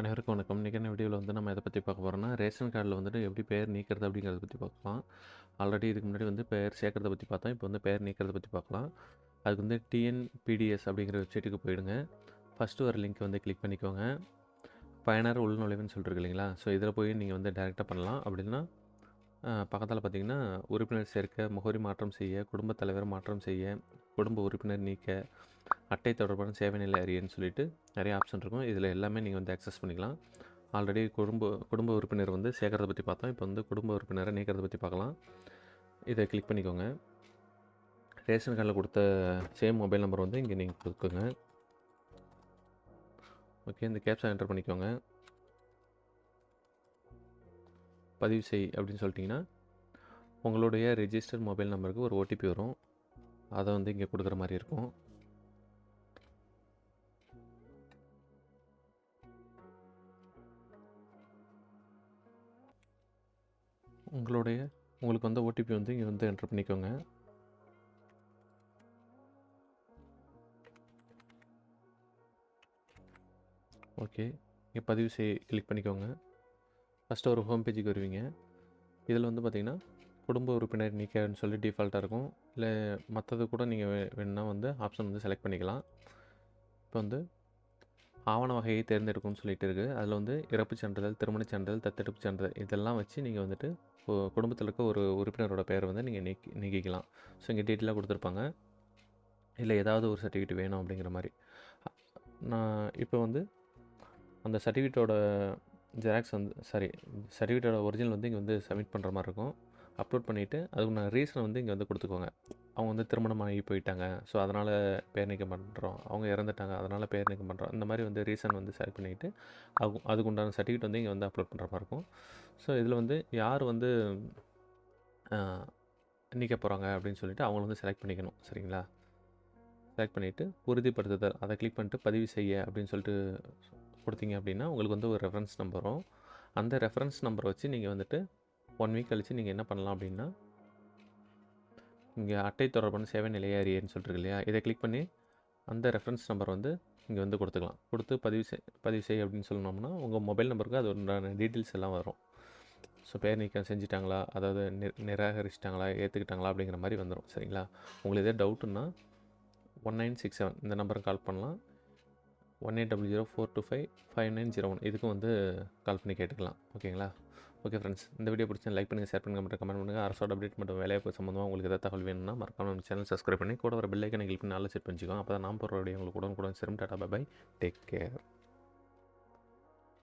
அனைவருக்கும் வணக்கம். இன்னைக்கான வீடியோவில் வந்து நம்ம இதை பற்றி பார்க்க போகிறோம்னா ரேஷன் கார்டில் வந்துட்டு எப்படி பெயர் நீக்கிறது அப்படிங்கிறத பற்றி பார்க்கலாம். ஆல்ரெடி இதுக்கு முன்னாடி வந்து பெயர் சேர்க்கிறத பற்றி பார்த்தோம். இப்போ வந்து பெயர் நீக்கிறத பற்றி பார்க்கலாம். அதுக்கு வந்து டிஎன்பிடிஎஸ் அப்படிங்கிற வெப்சைட்டுக்கு போயிடுங்க. ஃபர்ஸ்ட்டு வர லிங்க் வந்து கிளிக் பண்ணிக்கோங்க. பயனர் உள்நுழைவுன்னு சொல்லிருக்கு இல்லைங்களா? ஸோ இதில் போய் நீங்கள் வந்து டேரெக்டாக பண்ணலாம். அப்படின்னா பக்கத்தில் பார்த்தீங்கன்னா, உறுப்பினர் சேர்க்க, முகவரி மாற்றம் செய்ய, குடும்பத் தலைவர் மாற்றம் செய்ய, குடும்ப உறுப்பினர் நீக்க, அட்டை தொடர்பான சேவை நிலை அறியன்னு சொல்லிட்டு நிறைய ஆப்ஷன் இருக்கும். இதில் எல்லாமே நீங்கள் வந்து ஆக்சஸ் பண்ணிக்கலாம். ஆல்ரெடி குடும்ப குடும்ப உறுப்பினர் வந்து சேர்க்கறதை பற்றி பார்த்தோம். இப்போ வந்து குடும்ப உறுப்பினரை நீக்கிறத பற்றி பார்க்கலாம். இதை கிளிக் பண்ணிக்கோங்க. ரேஷன் கார்டில் கொடுத்த சேம் மொபைல் நம்பர் வந்து இங்கே நீங்கள் கொடுக்குங்க ஓகே. இந்த கேப்ச்சா என்டர் பண்ணிக்கோங்க. பதிவு செய் அப்படின்னு சொல்லிட்டிங்கன்னா உங்களுடைய ரிஜிஸ்டர் மொபைல் நம்பருக்கு ஒரு ஓடிபி வரும். அதை வந்து இங்கே கொடுக்குற மாதிரி இருக்கும். உங்களுடைய உங்களுக்கு வந்த ஓடிபி வந்து இங்கே வந்து என்டர் பண்ணிக்கோங்க. ஓகே. இங்கே பதிவு செய் கிளிக் பண்ணிக்கோங்க. ஃபஸ்ட்டு ஒரு ஹோம் பேஜுக்கு வருவீங்க. இதில் வந்து பார்த்திங்கன்னா குடும்ப உறுப்பினர் நீக்கன்னு சொல்லி டிஃபால்ட்டாக இருக்கும். இல்லை மற்றது கூட நீங்கள் வே வந்து ஆப்ஷன் வந்து செலக்ட் பண்ணிக்கலாம். இப்போ வந்து ஆவண வகையை தேர்ந்தெடுக்கும்னு சொல்லிட்டு இருக்குது அதில் வந்து இறப்புச் சான்றிதழ், திருமணச் சான்றிதழ், தத்தெடுப்புச் சான்றிதழ் இதெல்லாம் வச்சு நீங்கள் வந்துட்டு குடும்பத்தில் இருக்க ஒரு உறுப்பினரோட பெயர வந்து நீங்கள் நீக்கி நீக்கிக்கலாம். ஸோ இங்கே டீட்டெயிலாக கொடுத்துருப்பாங்க இல்லை ஏதாவது ஒரு சர்டிஃபிகேட் வேணும் அப்படிங்கிற மாதிரி நான் இப்போ வந்து அந்த சர்டிஃபிகேட்டோட ஜெராக்ஸ் வந்து சாரி சர்டிஃபிகேட்டோட ஒரிஜினல் வந்து இங்கே வந்து சப்மிட் பண்ணுற மாதிரி இருக்கும். அப்லோட் பண்ணிவிட்டு அதுக்கு நான் ரீசன் வந்து இங்கே வந்து கொடுத்துக்கோங்க அவங்க வந்து திருமணம் ஆகி போயிட்டாங்க. ஸோ அதனால் பேர் நீக்கம் பண்ணுறோம் அவங்க இறந்துட்டாங்க. அதனால் பேர் நீக்கம் பண்ணுறோம் இந்த மாதிரி வந்து ரீசன் வந்து செலக்ட் பண்ணிட்டு, அது அதுக்கு உண்டான சர்டிஃபிகேட் வந்து இங்கே வந்து அப்லோட் பண்ணுற மாதிரி இருக்கும். ஸோ இதில் வந்து யார் வந்து நீக்க போகிறாங்க அப்படின்னு சொல்லிட்டு அவங்கள வந்து செலக்ட் பண்ணிக்கணும். சரிங்களா? செலக்ட் பண்ணிவிட்டு உறுதிப்படுத்துதல் அதை கிளிக் பண்ணிட்டு பதிவு செய்ய அப்படின்னு சொல்லிட்டு கொடுத்தீங்க அப்படின்னா, உங்களுக்கு வந்து ஒரு ரெஃபரன்ஸ் நம்பர் வரும். அந்த ரெஃபரன்ஸ் நம்பரை வச்சு நீங்கள் வந்துட்டு ஒன் வீக் கழித்து நீங்கள் என்ன பண்ணலாம் அப்படின்னா இங்கே அட்டை தொடர்பான சேவை நிலை அறியன்னு சொல்லிட்டு இல்லையா? இதை கிளிக் பண்ணி அந்த ரெஃபரன்ஸ் நம்பர் வந்து இங்கே வந்து கொடுத்துக்கலாம் கொடுத்து பதிவு செய் பதிவு செய் அப்படின்னு சொன்னோம்னா, உங்கள் மொபைல் நம்பருக்கு அது உண்டான டீட்டெயில்ஸ் எல்லாம் வரும். ஸோ பேர் நீக்கம் செஞ்சுட்டாங்களா? அதாவது நி நிராகரிச்சுட்டாங்களா? ஏற்றுக்கிட்டாங்களா அப்படிங்கிற மாதிரி வந்துடும் சரிங்களா? உங்களுக்கு எதாவது டவுட்டுன்னா 1967 இந்த நம்பருக்கு கால் பண்ணலாம். 180042555901 இதுக்கும் வந்து கால் பண்ணி கேட்டுக்கலாம். ஓகேங்களா? Okay friends. இந்த வீடியோ பிடிச்சா லைக் பண்ணுங்கள் ஷேர் பண்ணுங்கள் மற்றும் கமெண்ட் பண்ணுங்கள் அரசோட அப்டேட் மற்றும் வேலைவாய்ப்பு சம்மந்தமாக உங்களுக்கு எதாவது தகவல் வேணும்னா மறக்காம நம்ம சேனல் சப்ஸ்கிரைப் பண்ணி கூட வர பெல் ஐகானை கிளிக் பண்ணி நல்லா செட் பண்ணிக்கோங்க. அப்பதான் நான் போகிற வீடியோ உங்களுக்கு உடனுக்குடன் சேரும். Tata bye bye. Take care.